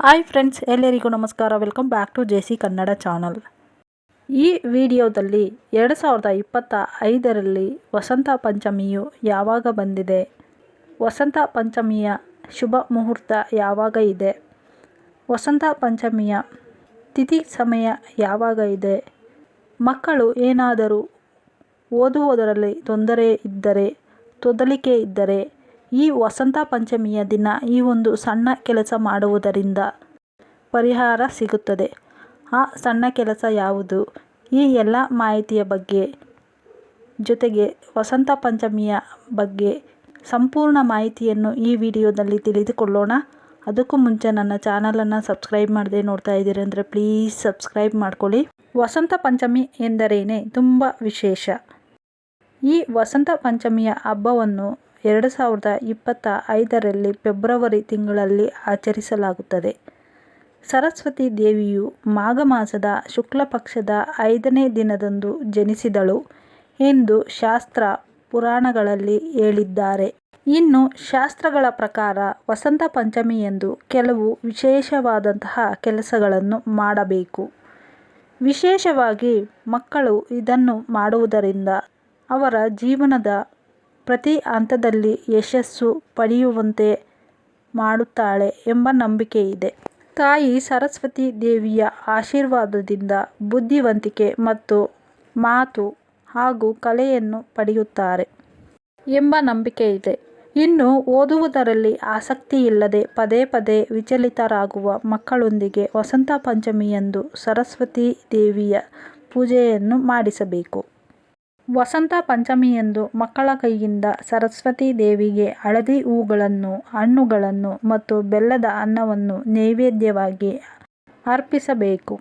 Hi friends, ಎಲ್ಲರಿಗೂ ನಮಸ್ಕಾರ. Welcome back to J C Kannada channel ಈ ವಿಡಿಯೋದಲ್ಲಿ ಎರಡು ಸಾವಿರದ ಇಪ್ಪತ್ತ ಐದರಲ್ಲಿ ವಸಂತ ಪಂಚಮಿಯು ಯಾವಾಗ ಬಂದಿದೆ? ವಸಂತ ಪಂಚಮಿಯ ಶುಭ ಮುಹೂರ್ತ ಯಾವಾಗ ಇದೆ? ವಸಂತ ಪಂಚಮಿಯ ತಿಥಿ ಸಮಯ ಯಾವಾಗ ಇದೆ? ಮಕ್ಕಳು ಏನಾದರೂ ಓದುವುದರಲ್ಲಿ ತೊಂದರೆ ಇದ್ದರೆ, ತೊದಲಿಕೆ ಇದ್ದರೆ ಈ ವಸಂತ ಪಂಚಮಿಯ ದಿನ ಈ ಒಂದು ಸಣ್ಣ ಕೆಲಸ ಮಾಡುವುದರಿಂದ ಪರಿಹಾರ ಸಿಗುತ್ತದೆ. ಆ ಸಣ್ಣ ಕೆಲಸ ಯಾವುದು? ಈ ಎಲ್ಲ ಮಾಹಿತಿಯ ಬಗ್ಗೆ ಜೊತೆಗೆ ವಸಂತ ಪಂಚಮಿಯ ಬಗ್ಗೆ ಸಂಪೂರ್ಣ ಮಾಹಿತಿಯನ್ನು ಈ ವಿಡಿಯೋದಲ್ಲಿ ತಿಳಿದುಕೊಳ್ಳೋಣ. ಅದಕ್ಕೂ ಮುಂಚೆ ನನ್ನ ಚಾನಲನ್ನು ಸಬ್ಸ್ಕ್ರೈಬ್ ಮಾಡದೆ ನೋಡ್ತಾ ಇದ್ದೀರಿ ಅಂದರೆ ಪ್ಲೀಸ್ ಸಬ್ಸ್ಕ್ರೈಬ್ ಮಾಡ್ಕೊಳ್ಳಿ. ವಸಂತ ಪಂಚಮಿ ಎಂದರೇನೆ? ತುಂಬ ವಿಶೇಷ. ಈ ವಸಂತ ಪಂಚಮಿಯ ಹಬ್ಬವನ್ನು ಎರಡು ಸಾವಿರದ ಇಪ್ಪತ್ತ ಐದರಲ್ಲಿ ಫೆಬ್ರವರಿ ತಿಂಗಳಲ್ಲಿ ಆಚರಿಸಲಾಗುತ್ತದೆ. ಸರಸ್ವತಿ ದೇವಿಯು ಮಾಘ ಮಾಸದ ಶುಕ್ಲ ಪಕ್ಷದ ಐದನೇ ದಿನದಂದು ಜನಿಸಿದಳು ಎಂದು ಶಾಸ್ತ್ರ ಪುರಾಣಗಳಲ್ಲಿ ಹೇಳಿದ್ದಾರೆ. ಇನ್ನು ಶಾಸ್ತ್ರಗಳ ಪ್ರಕಾರ ವಸಂತ ಪಂಚಮಿಯಂದು ಕೆಲವು ವಿಶೇಷವಾದಂತಹ ಕೆಲಸಗಳನ್ನು ಮಾಡಬೇಕು. ವಿಶೇಷವಾಗಿ ಮಕ್ಕಳು ಇದನ್ನು ಮಾಡುವುದರಿಂದ ಅವರ ಜೀವನದ ಪ್ರತಿ ಹಂತದಲ್ಲಿ ಯಶಸ್ಸು ಪಡೆಯುವಂತೆ ಮಾಡುತ್ತಾಳೆ ಎಂಬ ನಂಬಿಕೆ ಇದೆ. ತಾಯಿ ಸರಸ್ವತಿ ದೇವಿಯ ಆಶೀರ್ವಾದದಿಂದ ಬುದ್ಧಿವಂತಿಕೆ ಮತ್ತು ಮಾತು ಹಾಗೂ ಕಲೆಯನ್ನು ಪಡೆಯುತ್ತಾರೆ ಎಂಬ ನಂಬಿಕೆ ಇದೆ. ಇನ್ನು ಓದುವುದರಲ್ಲಿ ಆಸಕ್ತಿ ಇಲ್ಲದೆ ಪದೇ ಪದೇ ವಿಚಲಿತರಾಗುವ ಮಕ್ಕಳೊಂದಿಗೆ ವಸಂತ ಪಂಚಮಿಯಂದು ಸರಸ್ವತಿ ದೇವಿಯ ಪೂಜೆಯನ್ನು ಮಾಡಿಸಬೇಕು. ವಸಂತ ಪಂಚಮಿಯಂದು ಮಕ್ಕಳ ಕೈಯಿಂದ ಸರಸ್ವತಿ ದೇವಿಗೆ ಹಳದಿ ಹೂಗಳನ್ನು, ಹಣ್ಣುಗಳನ್ನು ಮತ್ತು ಬೆಲ್ಲದ ಅನ್ನವನ್ನು ನೈವೇದ್ಯವಾಗಿ ಅರ್ಪಿಸಬೇಕು.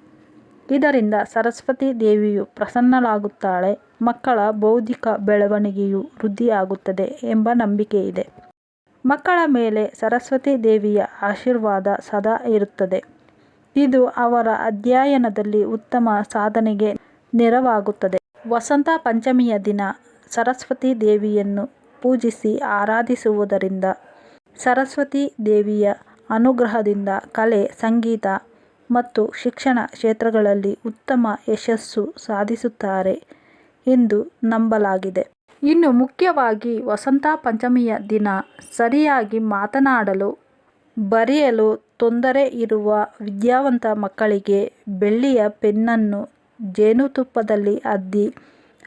ಇದರಿಂದ ಸರಸ್ವತಿ ದೇವಿಯು ಪ್ರಸನ್ನಳಾಗುತ್ತಾಳೆ, ಮಕ್ಕಳ ಬೌದ್ಧಿಕ ಬೆಳವಣಿಗೆಯು ವೃದ್ಧಿಯಾಗುತ್ತದೆ ಎಂಬ ನಂಬಿಕೆ ಇದೆ. ಮಕ್ಕಳ ಮೇಲೆ ಸರಸ್ವತಿ ದೇವಿಯ ಆಶೀರ್ವಾದ ಸದಾ ಇರುತ್ತದೆ. ಇದು ಅವರ ಅಧ್ಯಯನದಲ್ಲಿ ಉತ್ತಮ ಸಾಧನೆಗೆ ನೆರವಾಗುತ್ತದೆ. ವಸಂತ ಪಂಚಮಿಯ ದಿನ ಸರಸ್ವತಿ ದೇವಿಯನ್ನು ಪೂಜಿಸಿ ಆರಾಧಿಸುವುದರಿಂದ ಸರಸ್ವತಿ ದೇವಿಯ ಅನುಗ್ರಹದಿಂದ ಕಲೆ, ಸಂಗೀತ ಮತ್ತು ಶಿಕ್ಷಣ ಕ್ಷೇತ್ರಗಳಲ್ಲಿ ಉತ್ತಮ ಯಶಸ್ಸು ಸಾಧಿಸುತ್ತಾರೆ ಎಂದು ನಂಬಲಾಗಿದೆ. ಇನ್ನು ಮುಖ್ಯವಾಗಿ ವಸಂತ ಪಂಚಮಿಯ ದಿನ ಸರಿಯಾಗಿ ಮಾತನಾಡಲು, ಬರೆಯಲು ತೊಂದರೆ ಇರುವ ವಿದ್ಯಾವಂತ ಮಕ್ಕಳಿಗೆ ಬೆಳ್ಳಿಯ ಪೆನ್ನನ್ನು ಜೇನುತುಪ್ಪದಲ್ಲಿ ಅದ್ದಿ,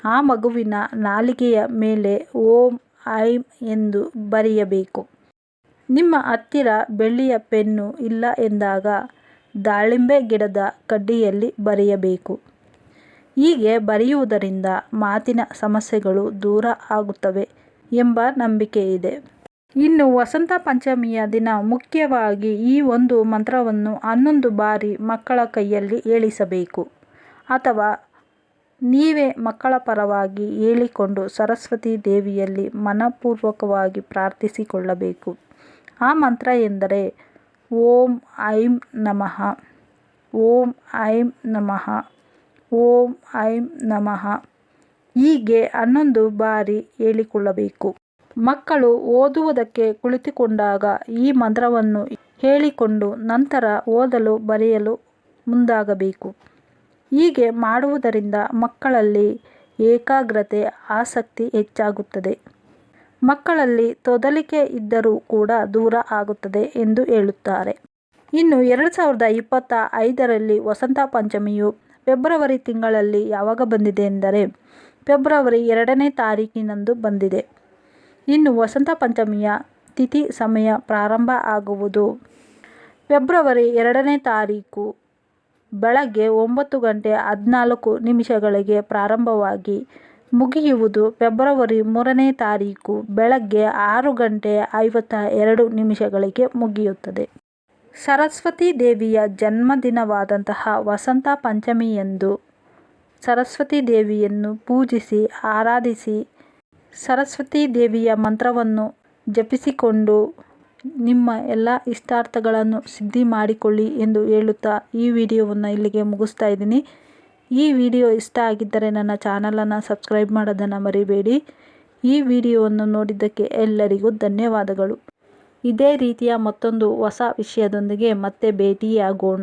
ಆ ಮಗುವಿನ ನಾಲಿಗೆಯ ಮೇಲೆ ಓಂ ಐಂ ಎಂದು ಬರೆಯಬೇಕು. ನಿಮ್ಮ ಹತ್ತಿರ ಬೆಳ್ಳಿಯ ಪೆನ್ನು ಇಲ್ಲ ಎಂದಾಗ ದಾಳಿಂಬೆ ಗಿಡದ ಕಡ್ಡಿಯಲ್ಲಿ ಬರೆಯಬೇಕು. ಹೀಗೆ ಬರೆಯುವುದರಿಂದ ಮಾತಿನ ಸಮಸ್ಯೆಗಳು ದೂರ ಆಗುತ್ತವೆ ಎಂಬ ನಂಬಿಕೆ ಇದೆ. ಇನ್ನು ವಸಂತ ಪಂಚಮಿಯ ದಿನ ಮುಖ್ಯವಾಗಿ ಈ ಒಂದು ಮಂತ್ರವನ್ನು ಹನ್ನೊಂದು ಬಾರಿ ಮಕ್ಕಳ ಕೈಯಲ್ಲಿ ಹೇಳಿಸಬೇಕು. ಅಥವಾ ನೀವೇ ಮಕ್ಕಳ ಪರವಾಗಿ ಹೇಳಿಕೊಂಡು ಸರಸ್ವತಿ ದೇವಿಯಲ್ಲಿ ಮನಪೂರ್ವಕವಾಗಿ ಪ್ರಾರ್ಥಿಸಿಕೊಳ್ಳಬೇಕು. ಆ ಮಂತ್ರ ಎಂದರೆ ಓಂ ಐಂ ನಮಃ, ಓಂ ಐಂ ನಮಃ, ಓಂ ಐಂ ನಮಃ. ಹೀಗೆ ಹನ್ನೊಂದು ಬಾರಿ ಹೇಳಿಕೊಳ್ಳಬೇಕು. ಮಕ್ಕಳು ಓದುವುದಕ್ಕೆ ಕುಳಿತುಕೊಂಡಾಗ ಈ ಮಂತ್ರವನ್ನು ಹೇಳಿಕೊಂಡು ನಂತರ ಓದಲು ಬರೆಯಲು ಮುಂದಾಗಬೇಕು. ಹೀಗೆ ಮಾಡುವುದರಿಂದ ಮಕ್ಕಳಲ್ಲಿ ಏಕಾಗ್ರತೆ, ಆಸಕ್ತಿ ಹೆಚ್ಚಾಗುತ್ತದೆ. ಮಕ್ಕಳಲ್ಲಿ ತೊದಲಿಕೆ ಇದ್ದರೂ ಕೂಡ ದೂರ ಆಗುತ್ತದೆ ಎಂದು ಹೇಳುತ್ತಾರೆ. ಇನ್ನು ಎರಡು ಸಾವಿರದ ಇಪ್ಪತ್ತ ಐದರಲ್ಲಿ ವಸಂತ ಪಂಚಮಿಯು ಫೆಬ್ರವರಿ ತಿಂಗಳಲ್ಲಿ ಯಾವಾಗ ಬಂದಿದೆ ಎಂದರೆ ಫೆಬ್ರವರಿ ಎರಡನೇ ತಾರೀಕಿನಂದು ಬಂದಿದೆ. ಇನ್ನು ವಸಂತ ಪಂಚಮಿಯ ತಿಥಿ ಸಮಯ ಪ್ರಾರಂಭ ಆಗುವುದು ಫೆಬ್ರವರಿ ಎರಡನೇ ತಾರೀಕು ಬೆಳಗ್ಗೆ ಒಂಬತ್ತು ಗಂಟೆ ಹದಿನಾಲ್ಕು ನಿಮಿಷಗಳಿಗೆ ಪ್ರಾರಂಭವಾಗಿ ಮುಗಿಯುವುದು ಫೆಬ್ರವರಿ ಮೂರನೇ ತಾರೀಕು ಬೆಳಗ್ಗೆ ಆರು ಗಂಟೆ ಐವತ್ತ ಎರಡು ನಿಮಿಷಗಳಿಗೆ ಮುಗಿಯುತ್ತದೆ. ಸರಸ್ವತಿ ದೇವಿಯ ಜನ್ಮದಿನವಾದಂತಹ ವಸಂತ ಪಂಚಮಿಯಂದು ಸರಸ್ವತಿ ದೇವಿಯನ್ನು ಪೂಜಿಸಿ, ಆರಾಧಿಸಿ, ಸರಸ್ವತಿ ದೇವಿಯ ಮಂತ್ರವನ್ನು ಜಪಿಸಿಕೊಂಡು ನಿಮ್ಮ ಎಲ್ಲ ಇಷ್ಟಾರ್ಥಗಳನ್ನು ಸಿದ್ಧಿ ಮಾಡಿಕೊಳ್ಳಿ ಎಂದು ಹೇಳುತ್ತಾ ಈ ವಿಡಿಯೋವನ್ನು ಇಲ್ಲಿಗೆ ಮುಗಿಸ್ತಾ ಇದ್ದೀನಿ. ಈ ವಿಡಿಯೋ ಇಷ್ಟ ಆಗಿದ್ದರೆ ನನ್ನ ಚಾನಲನ್ನು ಸಬ್ಸ್ಕ್ರೈಬ್ ಮಾಡೋದನ್ನು ಮರಿಬೇಡಿ. ಈ ವಿಡಿಯೋವನ್ನು ನೋಡಿದ್ದಕ್ಕೆ ಎಲ್ಲರಿಗೂ ಧನ್ಯವಾದಗಳು. ಇದೇ ರೀತಿಯ ಮತ್ತೊಂದು ಹೊಸ ವಿಷಯದೊಂದಿಗೆ ಮತ್ತೆ ಭೇಟಿಯಾಗೋಣ.